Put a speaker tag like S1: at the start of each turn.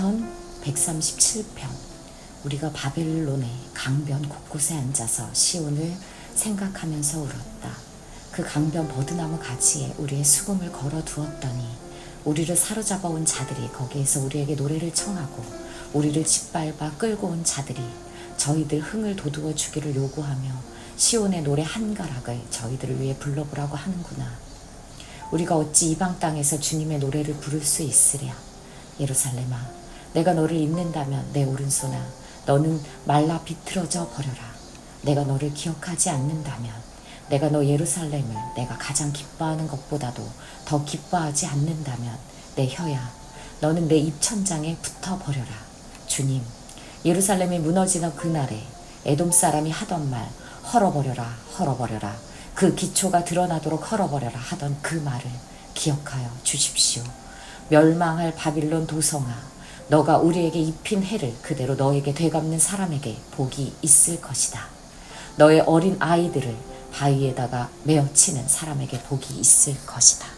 S1: 편 137편 우리가 바벨론의 강변 곳곳에 앉아서 시온을 생각하면서 울었다. 그 강변 버드나무 가지에 우리의 수금을 걸어 두었더니 우리를 사로잡아 온 자들이 거기에서 우리에게 노래를 청하고 우리를 짓밟아 끌고 온 자들이 저희들 흥을 돋우어 주기를 요구하며 시온의 노래 한 가락을 저희들을 위해 불러보라고 하는구나. 우리가 어찌 이방 땅에서 주님의 노래를 부를 수 있으랴. 예루살렘아, 내가 너를 잊는다면 내 오른손아, 너는 말라 비틀어져 버려라. 내가 너를 기억하지 않는다면, 내가 너 예루살렘을 내가 가장 기뻐하는 것보다도 더 기뻐하지 않는다면, 내 혀야, 너는 내 입천장에 붙어 버려라. 주님, 예루살렘이 무너지는 그날에 에돔 사람이 하던 말, 헐어버려라, 헐어버려라. 그 기초가 드러나도록 헐어버려라 하던 그 말을 기억하여 주십시오. 멸망할 바빌론 도성아, 너가 우리에게 입힌 해를 그대로 너에게 되갚는 사람에게 복이 있을 것이다. 너의 어린 아이들을 바위에다가 메어치는 사람에게 복이 있을 것이다.